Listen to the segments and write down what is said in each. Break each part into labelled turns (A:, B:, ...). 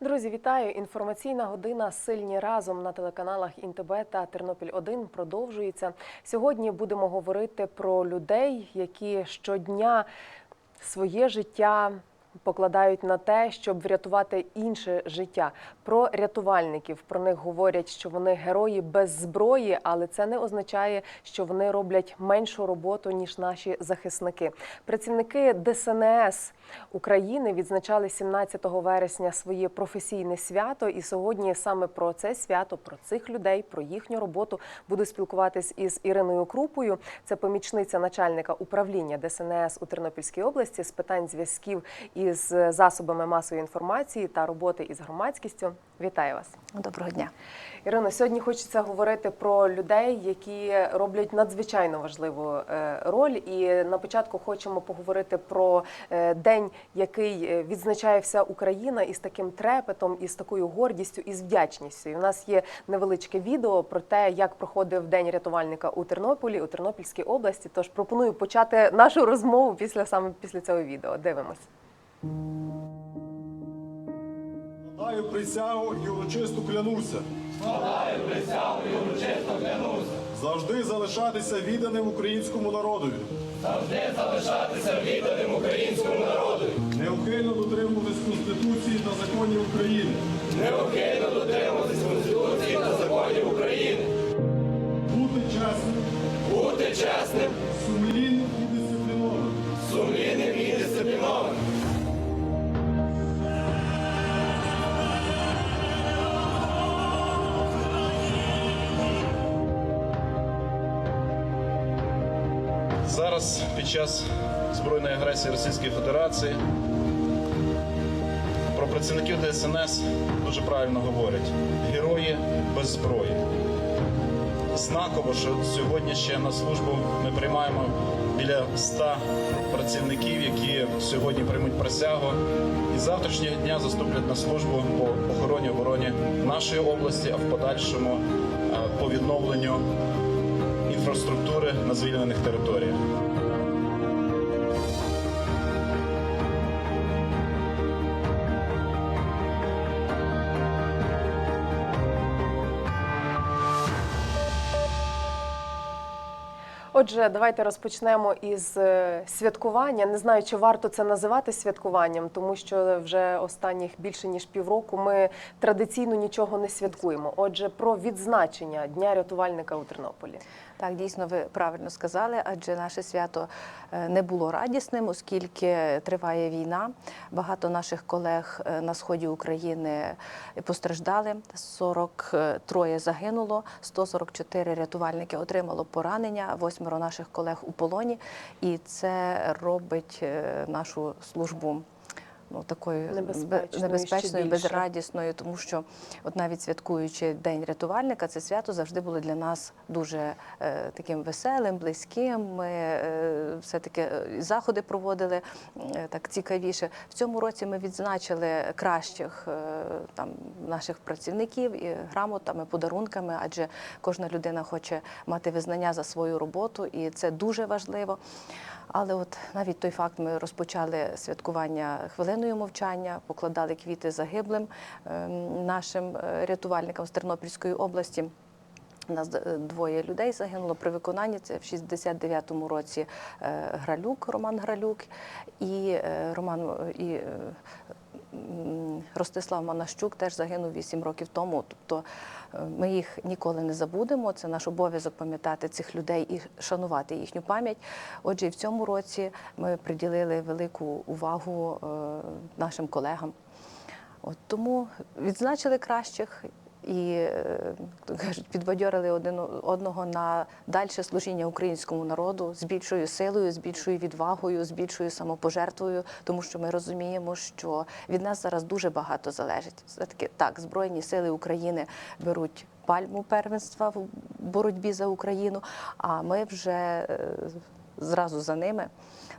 A: Друзі, вітаю! Інформаційна година Сильні разом на телеканалах ІНТБ та Тернопіль 1 продовжується. Сьогодні будемо говорити про людей, які щодня своє життя покладають на те, щоб врятувати інше життя. Про рятувальників про них говорять, що вони герої без зброї, але це не означає, що вони роблять меншу роботу ніж наші захисники. Працівники ДСНС України відзначали 17 вересня своє професійне свято. І сьогодні саме про це свято, про цих людей, про їхню роботу буду спілкуватись із Іриною Крупою. Це помічниця начальника управління ДСНС у Тернопільській області з питань зв'язків із засобами масової інформації та роботи із громадськістю. Вітаю вас,
B: Доброго дня.
A: Ірино. Сьогодні хочеться говорити про людей, які роблять надзвичайно важливу е, роль. І на початку хочемо поговорити про е, день, який е, відзначає вся Україна із таким трепетом, із такою гордістю і з вдячністю. І в нас є невеличке відео про те, як проходив день рятувальника у Тернополі, у Тернопільській області. Тож пропоную почати нашу розмову після саме після цього відео. Дивимось.
C: Складаю присягу і урочисто клянуся. Складаю присягу і урочисто клянуся. Завжди залишатися відданим українському народові. Завжди залишатися відданим українському народові. Неухильно дотримуватись Конституції та законів України. Неухильно дотримуватись Конституції та законів України. Бути чесним. Бути чесним. Сумлінним і дисциплінованим. Сумлінним і
D: Зараз під час збройної агресії Російської Федерації про працівників ДСНС дуже правильно говорять: герої без зброї. Знаково, що сьогодні ще на службу ми приймаємо біля 100 працівників, які сьогодні приймуть присягу і завтрашнього дня заступлять на службу по охороні обороні нашої області, а в подальшому е, по відновленню інфраструктури на звільнених територіях.
A: Отже, давайте розпочнемо із е, святкування. Не знаю, чи варто це називати святкуванням, тому що вже останніх більше ніж півроку ми традиційно нічого не святкуємо. Отже, про відзначення Дня рятувальника у Тернополі.
B: Так, дійсно, ви правильно сказали, адже наше свято е, не було радісним, оскільки триває війна. Багато наших колег е, на сході України постраждали. 43 загинуло, 144 рятувальники отримало поранення, восьмеро наших колег у полоні, і це робить е, нашу службу. Ну, такою
A: Небезпечною
B: небезпечною, безрадісною, тому що, от навіть святкуючи День рятувальника, це свято завжди було для нас дуже е, таким веселим, близьким. Ми е, все-таки е, заходи проводили е, так цікавіше. В цьому році ми відзначили кращих е, там наших працівників і грамотами, подарунками, адже кожна людина хоче мати визнання за свою роботу, і це дуже важливо. Але от навіть той факт, ми розпочали святкування хвилиною мовчання, покладали квіти загиблим ем, нашим е, рятувальникам з Тернопільської області. У нас е, двоє людей загинуло при виконанні. Це в 69-му році е, Гралюк, Роман Гралюк і Роман і Ростислав Манащук теж загинув 8 років тому. Тобто е, ми їх ніколи не забудемо. Це наш обов'язок пам'ятати цих людей і шанувати їхню пам'ять. Отже, і в цьому році ми приділили велику увагу е, нашим колегам. От тому відзначили кращих і е, кажуть, підбадьорили один одного на дальше служіння українському народу з більшою силою, з більшою відвагою, з більшою самопожертвою, тому що ми розуміємо, що від нас зараз дуже багато залежить. Все таки так, збройні сили України беруть. Пальму первенства в боротьбі за Україну. А ми вже е, зразу за ними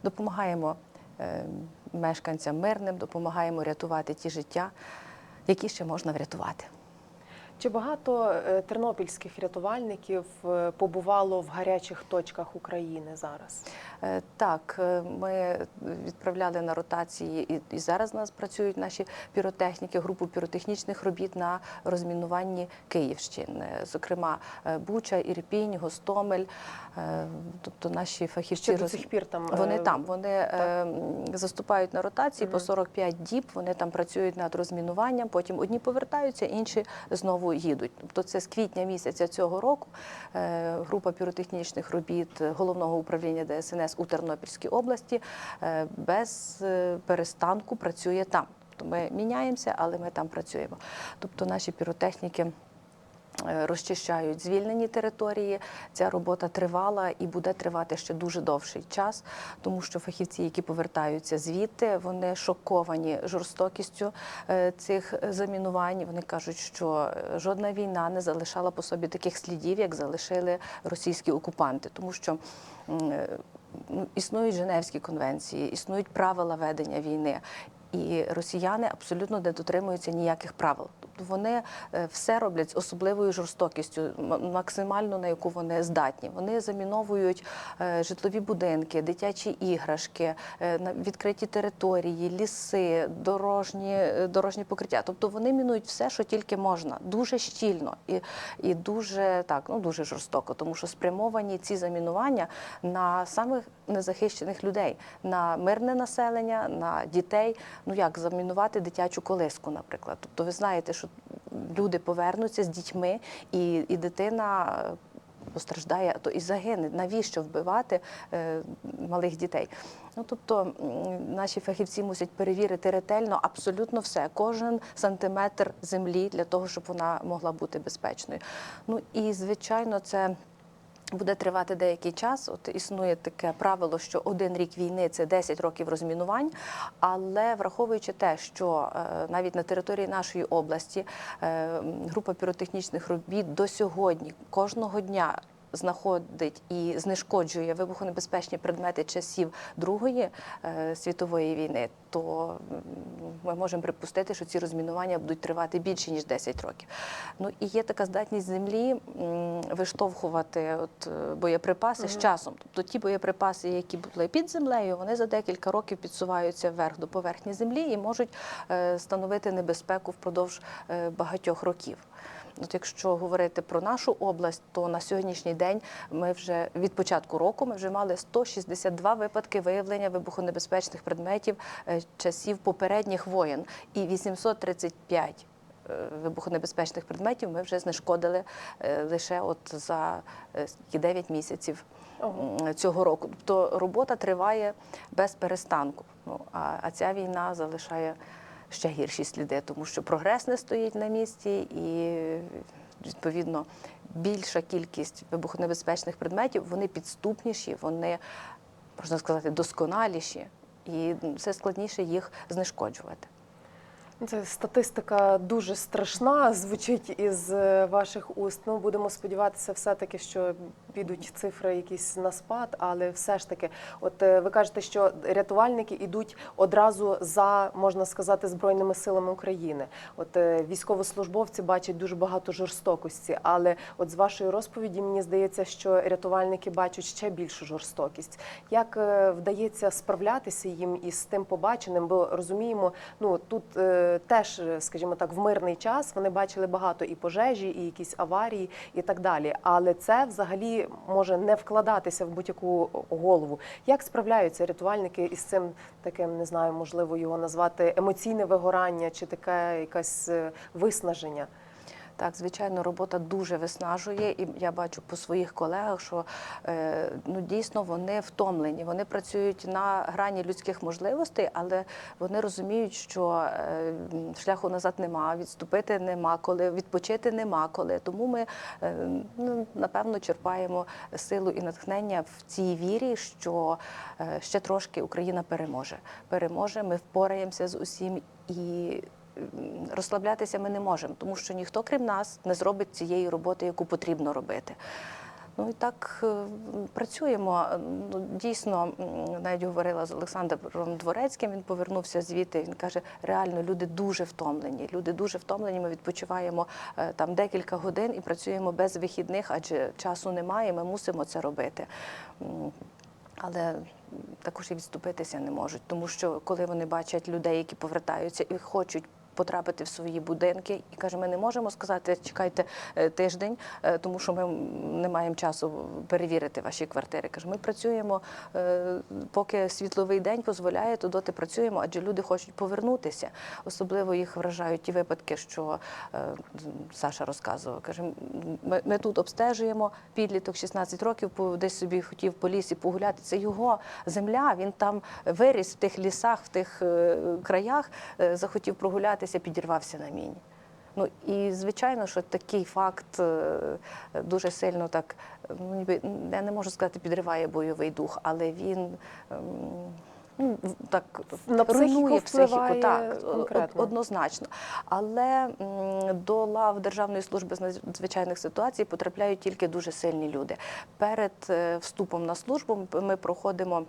B: допомагаємо е, мешканцям мирним, допомагаємо рятувати ті життя, які ще можна врятувати.
A: Чи багато е, тернопільських рятувальників е, побувало в гарячих точках України зараз?
B: Е, Так, ми відправляли на ротації, і, зараз у нас працюють наші піротехніки, групу піротехнічних робіт на розмінуванні Київщини, зокрема Буча, Ірпінь, Гостомель. Тобто наші фахівці
A: Ще до цих пір там
B: Вони там, вони м, заступають на ротації по 45 діб, вони там працюють над розмінуванням, потім одні повертаються, інші знову їдуть. Тобто це з квітня місяця цього року е, група піротехнічних робіт головного управління ДСНС у Тернопільській області е, без е, перестанку працює там. Тобто ми міняємося, але ми там працюємо. Тобто наші піротехніки розчищають звільнені території. Ця робота тривала і буде тривати ще дуже довший час, тому що фахівці, які повертаються звідти, вони шоковані жорстокістю е, цих замінувань. Вони кажуть, що е, жодна війна не залишала по собі таких слідів, як залишили російські окупанти, тому що. е, ну, Існують Женевські конвенції, існують правила ведення війни, і росіяни абсолютно не дотримуються ніяких правил. Вони е, все роблять з особливою жорстокістю, максимально на яку вони здатні. Вони заміновують е, житлові будинки, дитячі іграшки, е, відкриті території, ліси, дорожні, дорожні покриття. Тобто вони мінують все, що тільки можна, дуже щільно і, і дуже так, ну дуже жорстоко, тому що спрямовані ці замінування на самих незахищених людей, на мирне населення, на дітей. Ну як замінувати дитячу колиску, наприклад. Тобто, ви знаєте, що люди повернуться з дітьми, і, і дитина. е, Постраждає, то і загине. Навіщо вбивати е, малих дітей? Ну тобто наші фахівці мусять перевірити ретельно абсолютно все, кожен сантиметр землі для того, щоб вона могла бути безпечною. Ну і звичайно, це. Буде тривати деякий час. От існує таке правило, що один рік війни це 10 років розмінувань. Але враховуючи те, що е, навіть на території нашої області е, група піротехнічних робіт до сьогодні кожного дня. Знаходить і знешкоджує вибухонебезпечні предмети часів Другої е, світової війни, то ми можемо припустити, що ці розмінування будуть тривати більше ніж 10 років. Ну і є така здатність землі виштовхувати от е, боєприпаси з часом. Тобто ті боєприпаси, які були під землею, вони за декілька років підсуваються вверх до поверхні землі і можуть е, становити небезпеку впродовж багатьох років. От якщо говорити про нашу область, то на сьогоднішній день ми вже від початку року ми вже мали 162 випадки виявлення вибухонебезпечних предметів е, часів попередніх воєн і 835 е, вибухонебезпечних предметів ми вже знешкодили е, лише от за е, 9 місяців
A: Ого.
B: цього року. Тобто робота триває без перестанку. Ну, а ця війна залишає ще гірші сліди, тому що прогрес не стоїть на місці і відповідно більша кількість вибухонебезпечних предметів вони підступніші, вони можна сказати досконаліші, і все складніше їх знешкоджувати.
A: Це статистика дуже страшна, звучить із е, ваших уст. Ну будемо сподіватися, все-таки, що підуть цифри якісь на спад, але все ж таки, от е, ви кажете, що рятувальники йдуть одразу за можна сказати збройними силами України. От е, військовослужбовці бачать дуже багато жорстокості, але от з вашої розповіді мені здається, що рятувальники бачать ще більшу жорстокість. Як е, вдається справлятися їм із тим побаченим? Бо розуміємо, ну тут теж, скажімо так, в мирний час вони бачили багато і пожежі, і якісь аварії, і так далі. Але це взагалі може не вкладатися в будь-яку голову. Як справляються рятувальники із цим таким, не знаю, можливо його назвати емоційне вигорання чи таке якесь е, виснаження?
B: Так, звичайно, робота дуже виснажує, і я бачу по своїх колегах, що е, ну дійсно вони втомлені. Вони працюють на грані людських можливостей, але вони розуміють, що е, шляху назад нема, відступити нема коли, відпочити нема коли. Тому ми е, ну, напевно черпаємо силу і натхнення в цій вірі, що ще трошки Україна переможе. Переможе, ми впораємося з усім і розслаблятися ми не можемо, тому що ніхто, крім нас, не зробить цієї роботи, яку потрібно робити. Ну і так е, працюємо. Ну, Дійсно, навіть говорила з Олександром Дворецьким. Він повернувся звідти. Він каже: реально люди дуже втомлені. Люди дуже втомлені. Ми відпочиваємо е, там декілька годин і працюємо без вихідних, адже часу немає. Ми мусимо це робити. Але також і відступитися не можуть, тому що коли вони бачать людей, які повертаються і хочуть. Потрапити в свої будинки і каже, ми не можемо сказати, чекайте е, тиждень, е, тому що ми не маємо часу перевірити ваші квартири. Каже, ми працюємо, е, поки світловий день дозволяє, то доти працюємо, адже люди хочуть повернутися. Особливо їх вражають ті випадки, що Саша розказував. Каже, ми, ми тут обстежуємо підліток 16 років, десь собі хотів по лісі погуляти. Це його земля. Він там виріс в тих лісах, в тих краях, захотів прогулятися, підірвався на міні. Ну і звичайно, що такий факт е, дуже сильно так, ну ніби я не можу сказати, підриває бойовий дух, але він. ем, Ну, так
A: На психіку
B: руйнує психіку, так
A: конкретно.
B: однозначно. Але до лав Державної служби з надзвичайних ситуацій потрапляють тільки дуже сильні люди. Перед е, вступом на службу ми проходимо.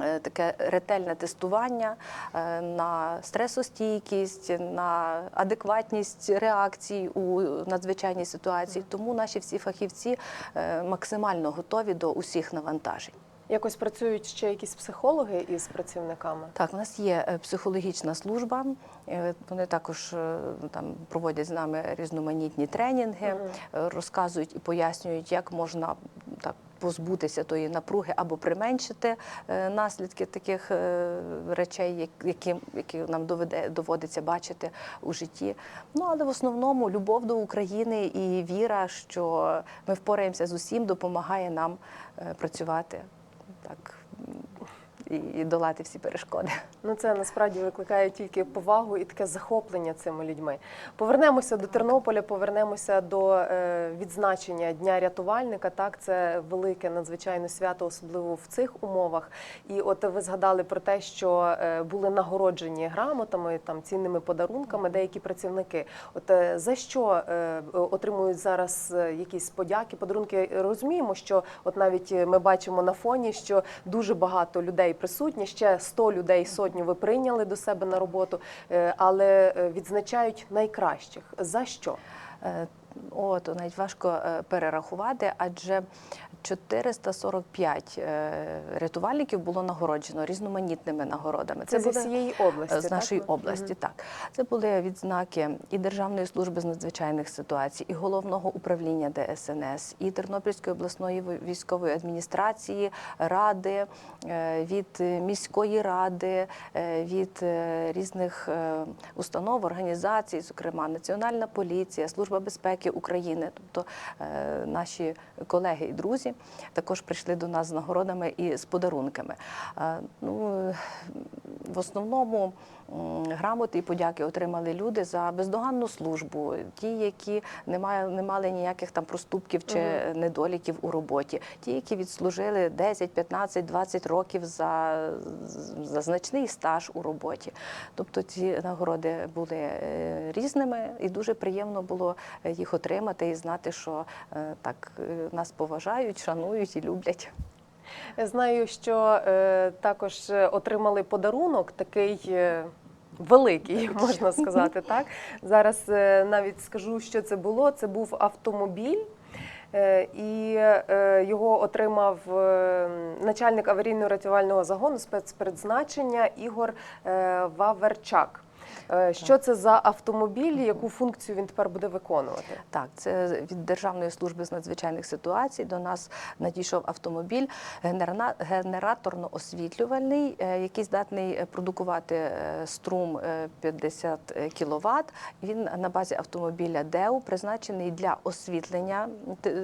B: Е, Таке ретельне тестування е, на стресостійкість, на адекватність реакцій у надзвичайній ситуації. Тому наші всі фахівці е, максимально готові до усіх навантажень.
A: Якось працюють ще якісь психологи із працівниками.
B: Так, у нас є психологічна служба. Вони також там проводять з нами різноманітні тренінги, е, розказують і пояснюють, як можна позбутися тої напруги або применшити е, наслідки таких е, речей, як- які, які нам доведе доводиться бачити у житті. Ну але в основному любов до України і віра, що ми впораємося з усім, допомагає нам е, працювати так і, долати всі перешкоди.
A: Ну це насправді викликає тільки повагу і таке захоплення цими людьми. Повернемося до Тернополя, повернемося до е, відзначення Дня рятувальника. Так, це велике надзвичайно свято, особливо в цих умовах. І от ви згадали про те, що е, були нагороджені грамотами, там цінними подарунками деякі працівники. От е, за що отримують зараз якісь подяки, подарунки? Розуміємо, що от навіть ми бачимо на фоні, що дуже багато людей присутні. Ще 100 людей, сотню ви прийняли до себе на роботу, е, але е, відзначають найкращих. За що?
B: От навіть важко е, перерахувати, адже 445 е, рятувальників було нагороджено різноманітними нагородами.
A: Це, зі
B: були-
A: всієї області,
B: з
A: так?
B: нашої області. Так, це були відзнаки і Державної служби з надзвичайних ситуацій, і головного управління ДСНС, і Тернопільської обласної військової адміністрації, ради е, від міської ради, е, від різних установ, організацій, зокрема Національна поліція, Служба безпеки України, тобто наші колеги і друзі також прийшли до нас з нагородами і з подарунками. Ну, в основному грамоти і подяки отримали люди за бездоганну службу, ті, які не мали, не мали ніяких там проступків чи недоліків у роботі, ті, які відслужили 10, 15, 20 років за, за значний стаж у роботі. Тобто ці нагороди були е, різними, і дуже приємно було е, їх отримати і знати, що е, так нас поважають, шанують і люблять.
A: Я знаю, що е, також е, отримали подарунок такий. е, Великий, можна сказати, так. Зараз е, навіть скажу, що це було. Це був автомобіль, е, і його отримав начальник аварійно-рятувального загону спецпризначення Ігор Ваверчак. Е, Що це за автомобіль, яку функцію він тепер буде виконувати?
B: Так, це від Державної служби з надзвичайних ситуацій до нас надійшов автомобіль генераторно-освітлювальний, е, який здатний продукувати е, струм е, 50 кВт. Він на базі автомобіля ДЕУ призначений для освітлення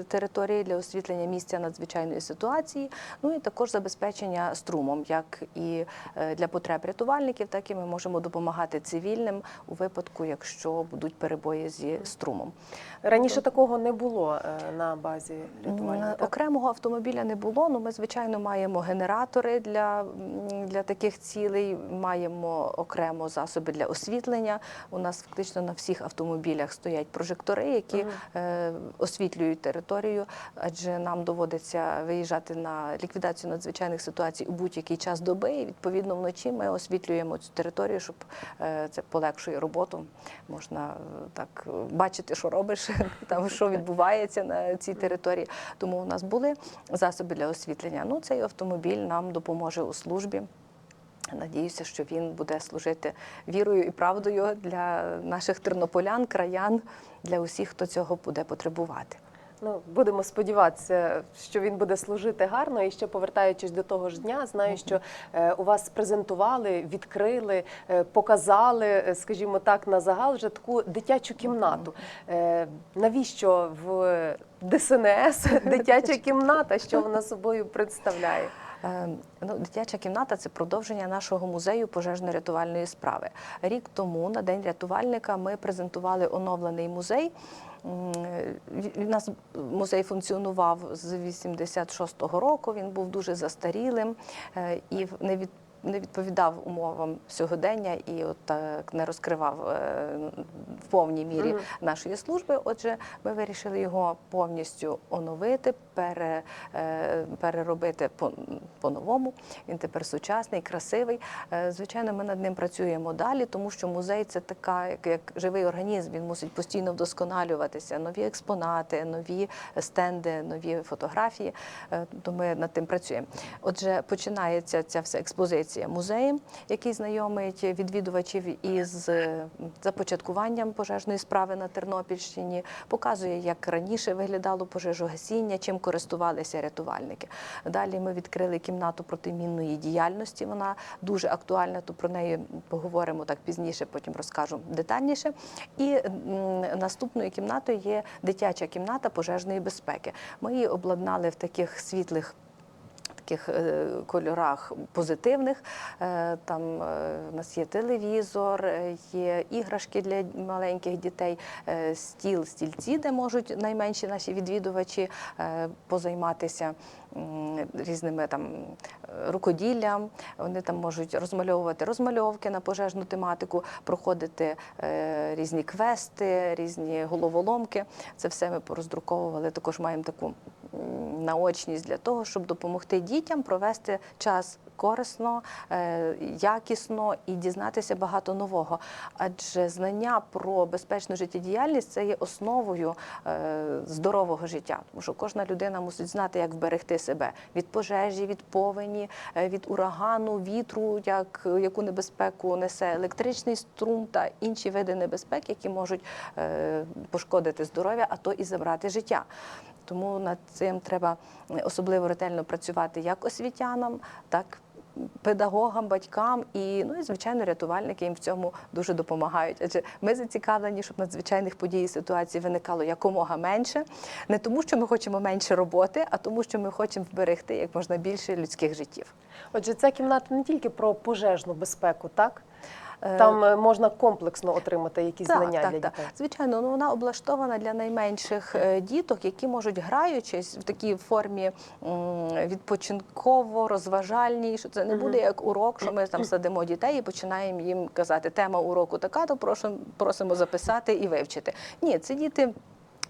B: території, для освітлення місця надзвичайної ситуації, ну і також забезпечення струмом, як і для потреб рятувальників, так і ми можемо допомагати цивільним у випадку, якщо будуть перебої зі струмом.
A: Раніше такого не було е, на базі рятувальної.
B: Окремого автомобіля не було. Ну ми звичайно маємо генератори для, для таких цілей. Маємо окремо засоби для освітлення. У нас фактично на всіх автомобілях стоять прожектори, які е, освітлюють територію, адже нам доводиться виїжджати на ліквідацію надзвичайних ситуацій у будь-який час доби. І відповідно вночі ми освітлюємо цю територію, щоб е, це полегшує роботу. Можна е, так е, бачити, що робиш, там що відбувається на цій території. Тому у нас були засоби для освітлення. Ну, цей автомобіль нам допоможе у службі. Надіюся, що він буде служити вірою і правдою для наших тернополян, краян, для усіх, хто цього буде потребувати.
A: Ну, будемо сподіватися, що він буде служити гарно. І ще повертаючись до того ж дня, знаю, що е, у вас презентували, відкрили, е, показали, е, скажімо так, на загал вже таку дитячу кімнату. Навіщо в ДСНС дитяча кімната? Що вона собою представляє?
B: Ну, дитяча кімната це продовження нашого музею пожежно-рятувальної справи. Рік тому на день рятувальника ми презентували оновлений музей. У нас музей функціонував з 86-го року. Він був дуже застарілим е, і не від не відповідав умовам сьогодення і от так не розкривав е, в повній мірі нашої служби. Отже, ми вирішили його повністю оновити, пере, е, переробити по- по-новому. Він тепер сучасний, красивий. Е, Звичайно, ми над ним працюємо далі, тому що музей це така, як, як живий організм. Він мусить постійно вдосконалюватися. Нові експонати, нові стенди, нові фотографії. То ми над тим працюємо. Отже, починається ця вся експозиція музеєм, який знайомить відвідувачів із е, започаткуванням пожежної справи на Тернопільщині, показує, як раніше виглядало пожежогасіння, чим користувалися рятувальники. Далі ми відкрили кімнату протимінної діяльності. Вона дуже актуальна, то про неї поговоримо так пізніше, потім розкажу детальніше. І наступною кімнатою є дитяча кімната пожежної безпеки. Ми її обладнали в таких світлих таких е, кольорах позитивних. Е, Там е, у нас є телевізор, е, є іграшки для маленьких дітей, е, стіл, стільці, де можуть найменші наші відвідувачі е, позайматися різними там рукоділлям. Вони там можуть розмальовувати розмальовки на пожежну тематику, проходити е, різні квести, різні головоломки. Це все ми пороздруковували. Також маємо таку наочність для того, щоб допомогти дітям провести час корисно, е, якісно і дізнатися багато нового. Адже знання про безпечну життєдіяльність це є основою е, здорового життя. Тому що кожна людина мусить знати, як вберегти себе від пожежі, від повені, е, від урагану, вітру, як, яку небезпеку несе електричний струм та інші види небезпек, які можуть пошкодити здоров'я, а то і забрати життя. Тому над цим треба особливо ретельно працювати як освітянам, так педагогам, батькам і ну і звичайно рятувальники їм в цьому дуже допомагають. Адже ми зацікавлені, щоб надзвичайних подій і ситуацій виникало якомога менше, не тому, що ми хочемо менше роботи, а тому, що ми хочемо вберегти як можна більше людських життів.
A: Отже, ця кімната не тільки про пожежну безпеку, так?
B: Е,
A: Там е, можна комплексно отримати якісь знання
B: так,
A: для
B: так.
A: дітей.
B: Звичайно, ну вона облаштована для найменших е, діток, які можуть граючись в такій формі відпочинково розважальній, що це не буде як урок, що ми там садимо дітей і починаємо їм казати, тема уроку така, то прошу, просимо записати і вивчити. Ні, це діти.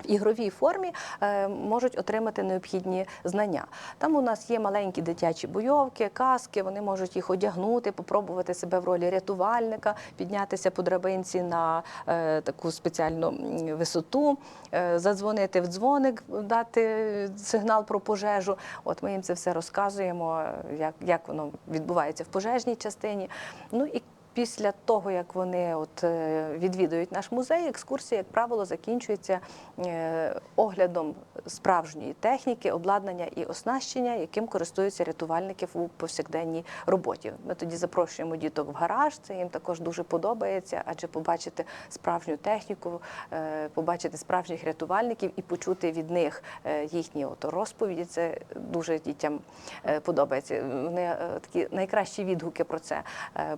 B: Ігровій формі е, можуть отримати необхідні знання. Там у нас є маленькі дитячі бойовки, каски. Вони можуть їх одягнути, попробувати себе в ролі рятувальника, піднятися по драбинці на е, таку спеціальну висоту, е, задзвонити в дзвоник, дати сигнал про пожежу. От ми їм це все розказуємо, як, як воно відбувається в пожежній частині. Ну і Після того, як вони от е, відвідують наш музей, екскурсія, як правило, закінчується е, оглядом справжньої техніки, обладнання і оснащення, яким користуються рятувальники у повсякденній роботі. Ми тоді запрошуємо діток в гараж. Це їм також дуже подобається, адже побачити справжню техніку, е, побачити справжніх рятувальників і почути від них їхні от розповіді. Це дуже дітям подобається. Вони такі найкращі відгуки про це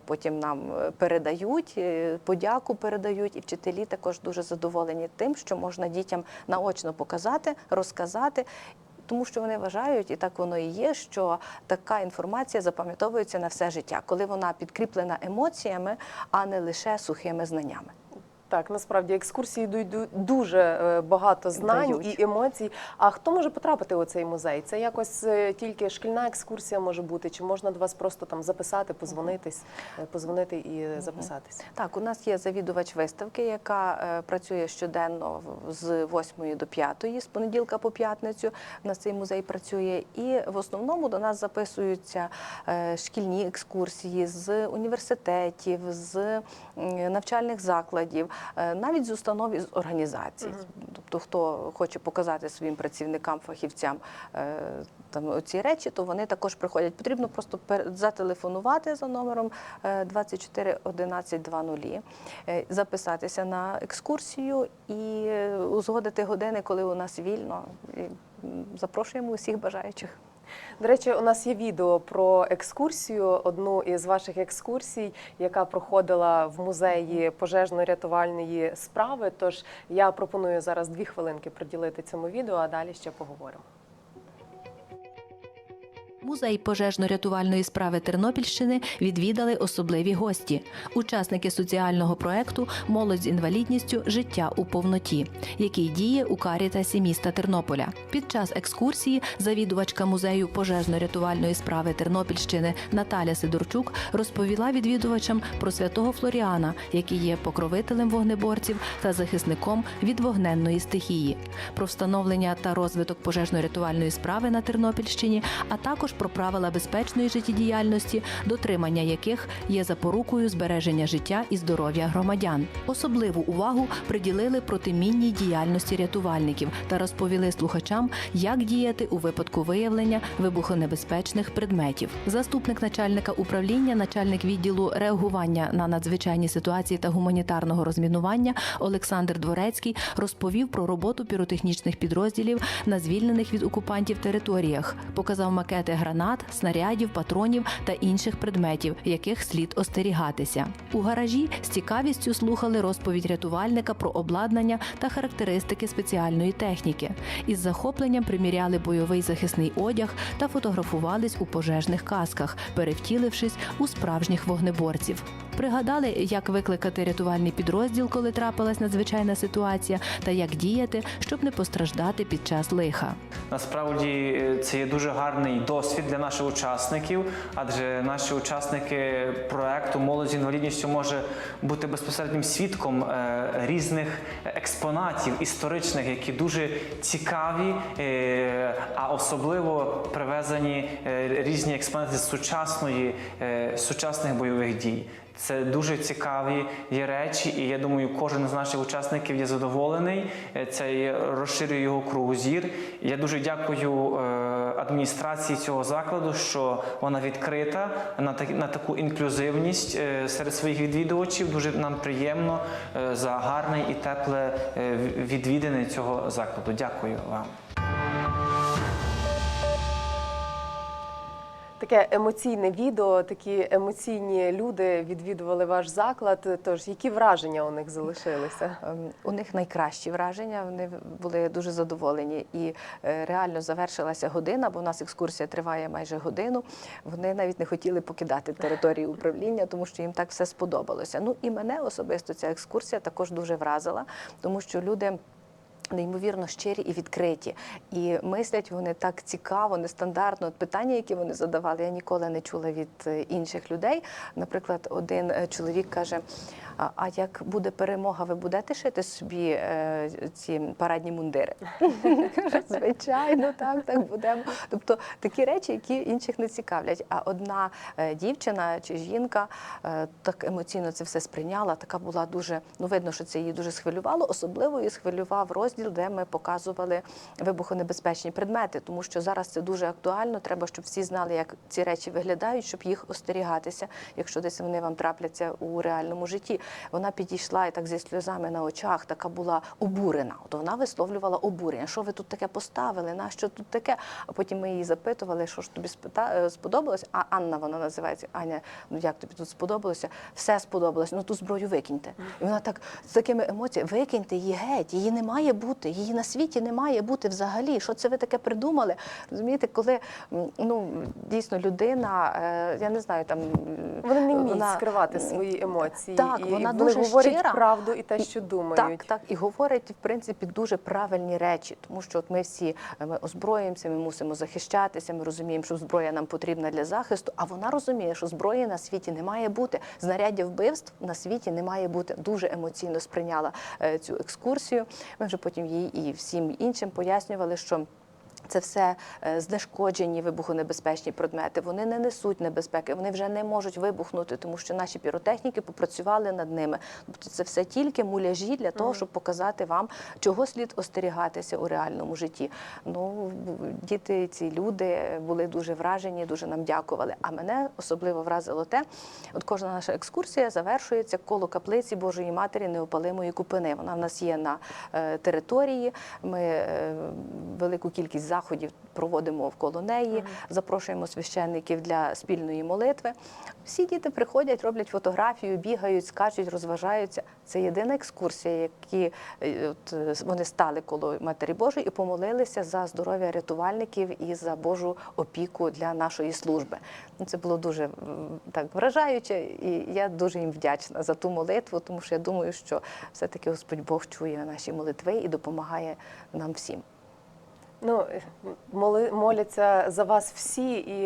B: потім нам передають, е, подяку передають, і вчителі також дуже задоволені тим, що можна дітям наочно показати, розказати. Тому що вони вважають, і так воно і є, що така інформація запам'ятовується на все життя, коли вона підкріплена емоціями, а не лише сухими знаннями.
A: Так, насправді екскурсії йдуть ду- дуже е, багато знань
B: Дають.
A: і емоцій. А хто може потрапити у цей музей? Це якось е, тільки шкільна екскурсія може бути, чи можна до вас просто там записати, позвонитись, е, позвонити і записатись?
B: Так, у нас є завідувач виставки, яка працює щоденно з 8 до 5, з понеділка по п'ятницю. У нас цей музей працює. І в основному до нас записуються шкільні екскурсії з університетів, з навчальних закладів, навіть з установ і з організацій. Тобто, хто хоче показати своїм працівникам, фахівцям е, там ці речі, то вони також приходять. Потрібно просто зателефонувати за номером е, 24 11 20, е, записатися на екскурсію і е, узгодити години, коли у нас вільно. І запрошуємо усіх бажаючих.
A: До речі, у нас є відео про екскурсію, одну із ваших екскурсій, яка проходила в музеї пожежно-рятувальної справи. Тож я пропоную зараз дві хвилинки приділити цьому відео, а далі ще поговоримо.
E: Музей пожежно-рятувальної справи Тернопільщини відвідали особливі гості, учасники соціального проекту Молодь з інвалідністю. Життя у повноті, який діє у Карітасі міста Тернополя. Під час екскурсії завідувачка музею пожежно-рятувальної справи Тернопільщини Наталя Сидорчук розповіла відвідувачам про святого Флоріана, який є покровителем вогнеборців та захисником від вогненної стихії, про встановлення та розвиток пожежно-рятувальної справи на Тернопільщині, а також про правила безпечної життєдіяльності, дотримання яких є запорукою збереження життя і здоров'я громадян. Особливу увагу приділили протимінній діяльності рятувальників та розповіли слухачам, як діяти у випадку виявлення вибухонебезпечних предметів. Заступник начальника управління, начальник відділу реагування на надзвичайні ситуації та гуманітарного розмінування Олександр Дворецький розповів про роботу піротехнічних підрозділів на звільнених від окупантів територіях, показав макети гранат, снарядів, патронів та інших предметів, яких слід остерігатися. У гаражі з цікавістю слухали розповідь рятувальника про обладнання та характеристики спеціальної техніки. Із захопленням приміряли бойовий захисний одяг та фотографувались у пожежних касках, перевтілившись у справжніх вогнеборців. Пригадали, як викликати рятувальний підрозділ, коли трапилась надзвичайна ситуація, та як діяти, щоб не постраждати під час лиха.
F: Насправді е, це є дуже гарний досвід для наших учасників, адже наші учасники проекту Молодь з інвалідністю може бути безпосереднім свідком е, різних експонатів історичних, які дуже цікаві, е, а особливо привезені е, різні експонати з сучасної сучасних бойових дій. Це дуже цікаві є речі, і я думаю, кожен з наших учасників є задоволений. Е, Це розширює його кругозір. Я дуже дякую е, адміністрації цього закладу, що вона відкрита на так- на таку інклюзивність е, серед своїх відвідувачів. Дуже нам приємно за гарне і тепле відвідини цього закладу. Дякую вам.
A: Таке емоційне відео, такі емоційні люди відвідували ваш заклад. Тож які враження у них залишилися?
B: Ем, У них найкращі враження. Вони були дуже задоволені. І е, реально завершилася година, бо у нас екскурсія триває майже годину. Вони навіть не хотіли покидати територію управління, тому що їм так все сподобалося. Ну і мене особисто ця екскурсія також дуже вразила, тому що люди. Неймовірно щирі і відкриті, і мислять вони так цікаво, нестандартно. От питання, які вони задавали, я ніколи не чула від е, інших людей. Наприклад, один е, чоловік каже: а, а як буде перемога, ви будете шити собі е, ці парадні мундири? Звичайно, так, так будемо. Тобто такі речі, які інших не цікавлять. А одна е, дівчина чи жінка е, так емоційно це все сприйняла. Така була дуже, ну видно, що це її дуже схвилювало. Особливо її схвилював розділ розділ, де ми показували вибухонебезпечні предмети, тому що зараз це дуже актуально. Треба, щоб всі знали, як ці речі виглядають, щоб їх остерігатися, якщо десь вони вам трапляться у реальному житті. Вона підійшла і так зі сльозами на очах, така була обурена. От вона висловлювала обурення. Що ви тут таке поставили? На що тут таке? А потім ми її запитували, що ж тобі е, сподобалось. А Анна вона називається. Аня, ну як тобі тут сподобалося? Все сподобалось. Ну ту зброю викиньте. І вона так з такими емоціями викиньте її геть. Її не має бути. Її на світі не має бути взагалі. Що це ви таке придумали? Розумієте, коли ну дійсно людина, е, я не знаю, там
A: Вони не вміють
B: вона-
A: скривати свої емоції.
B: Так,
A: і
B: вона
A: вони
B: дуже
A: говорять
B: щира.
A: правду і те, що думають.
B: Так, так, і говорять в принципі дуже правильні речі, тому що от ми всі е, ми озброїмося, ми мусимо захищатися. Ми розуміємо, що зброя нам потрібна для захисту. А вона розуміє, що зброї на світі не має бути. Знаряддя вбивств на світі не має бути. Дуже емоційно сприйняла е, цю екскурсію. Ми вже потім їй і всім іншим пояснювали, що. Це все е, знешкоджені вибухонебезпечні предмети. Вони не несуть небезпеки, вони вже не можуть вибухнути, тому що наші піротехніки попрацювали над ними. Тобто це все тільки муляжі для того, щоб показати вам, чого слід остерігатися у реальному житті. Ну діти, ці люди були дуже вражені, дуже нам дякували. А мене особливо вразило те, от кожна наша екскурсія завершується коло каплиці Божої Матері Неопалимої Купини. Вона в нас є на е, території. Ми е, велику кількість заходів проводимо вколо неї, запрошуємо священників для спільної молитви. Всі діти приходять, роблять фотографію, бігають, скачуть, розважаються. Це єдина екскурсія, які е, от, е, вони стали коло Матері Божої і помолилися за здоров'я рятувальників і за Божу опіку для нашої служби. Ну, Це було дуже так вражаюче, і я дуже їм вдячна за ту молитву, тому що я думаю, що все-таки Господь Бог чує наші молитви і допомагає нам всім.
A: Ну, моли, моляться за вас всі, і,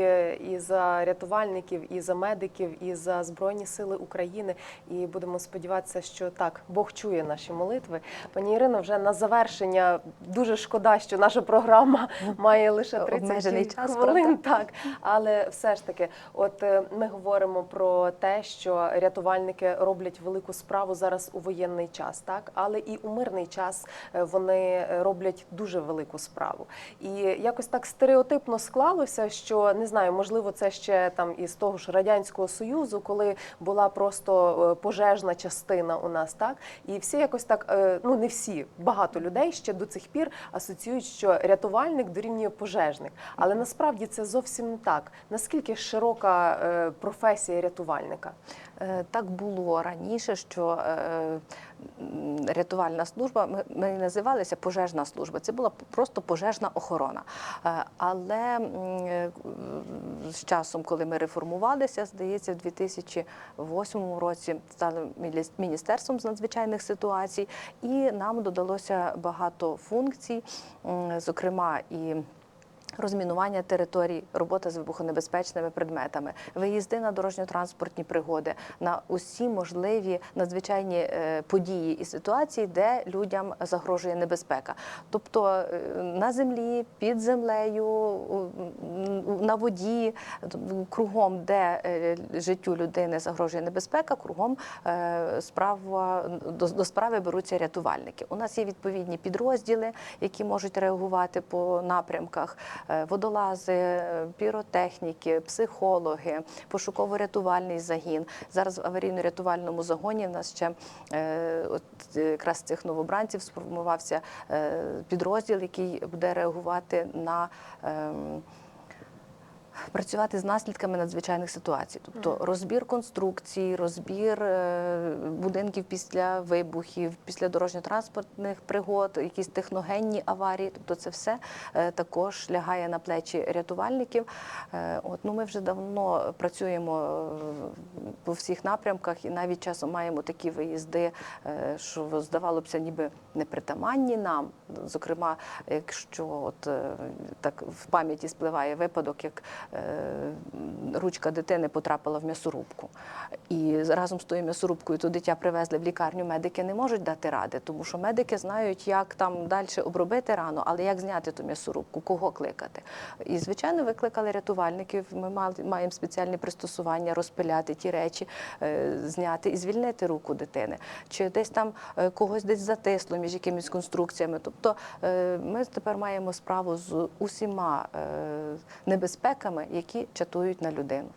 A: і за рятувальників, і за медиків, і за Збройні Сили України. І будемо сподіватися, що так, Бог чує наші молитви. Пані Ірино, вже на завершення дуже шкода, що наша програма має лише 30
B: час,
A: хвилин. Так, але все ж таки, от е, ми говоримо про те, що рятувальники роблять велику справу зараз у воєнний час, так, але і у мирний час е, вони роблять дуже велику справу. І якось так стереотипно склалося, що не знаю, можливо, це ще там із того ж радянського союзу, коли була просто е, пожежна частина у нас, так і всі якось так, е, ну не всі, багато людей ще до цих пір асоціюють, що рятувальник дорівнює пожежник. Але насправді це зовсім не так. Наскільки широка е, професія рятувальника?
B: Е, Так було раніше, що е, рятувальна служба, ми, називалися пожежна служба. Це була просто пожежна охорона. Е, Але з часом, коли ми реформувалися, здається, в 2008 році стали міністерством з надзвичайних ситуацій, і нам додалося багато функцій, зокрема і. Розмінування територій, робота з вибухонебезпечними предметами, виїзди на дорожньо-транспортні пригоди, на усі можливі надзвичайні е, події і ситуації, де людям загрожує небезпека. Тобто е, на землі, під землею, на воді, кругом, де е, життю людини загрожує небезпека, кругом справа до справи беруться рятувальники. У нас є відповідні підрозділи, які можуть реагувати по напрямках. Е, Водолази, е, піротехніки, психологи, пошуково-рятувальний загін. Зараз в аварійно-рятувальному загоні в нас ще е, от якраз цих новобранців сформувався підрозділ, який буде реагувати на. Працювати з наслідками надзвичайних ситуацій, тобто розбір конструкцій, розбір е, будинків після вибухів, після дорожньо-транспортних пригод, якісь техногенні аварії. Тобто, це все е, також лягає на плечі рятувальників. Е, От ну ми вже давно працюємо по всіх напрямках, і навіть часом маємо такі виїзди, що здавалося ніби непритаманні нам. Зокрема, якщо от так в пам'яті спливає випадок, як ручка дитини потрапила в м'ясорубку. І разом з тою м'ясорубкою то дитя привезли в лікарню, медики не можуть дати ради, тому що медики знають, як там далі обробити рану, але як зняти ту м'ясорубку, кого кликати. І, звичайно, викликали рятувальників. Ми маємо спеціальні пристосування розпиляти ті речі, е, зняти і звільнити руку дитини. Чи десь там е, когось десь затисло між якимись конструкціями. Тобто е, ми тепер маємо справу з усіма е, небезпеками, які чатують на людину.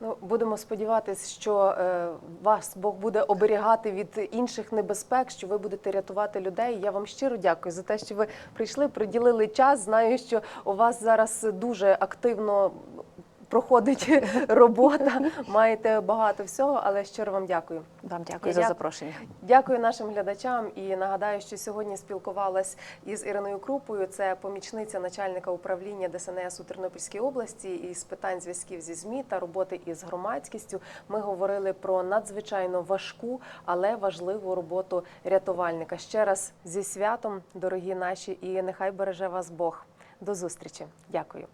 A: Ну, будемо сподіватися, що е, вас Бог буде оберігати від інших небезпек, що ви будете рятувати людей. Я вам щиро дякую за те, що ви прийшли, приділили час. Знаю, що у вас зараз дуже активно проходить робота. Маєте багато всього, але щиро вам дякую.
B: Вам дякую
A: Я
B: за запрошення.
A: Дякую нашим глядачам і нагадаю, що сьогодні спілкувалась із Іриною Крупою. Це помічниця начальника управління ДСНС у Тернопільській області із питань зв'язків зі ЗМІ та роботи із громадськістю. Ми говорили про надзвичайно важку, але важливу роботу рятувальника. Ще раз зі святом, дорогі наші, і нехай береже вас Бог. До зустрічі. Дякую.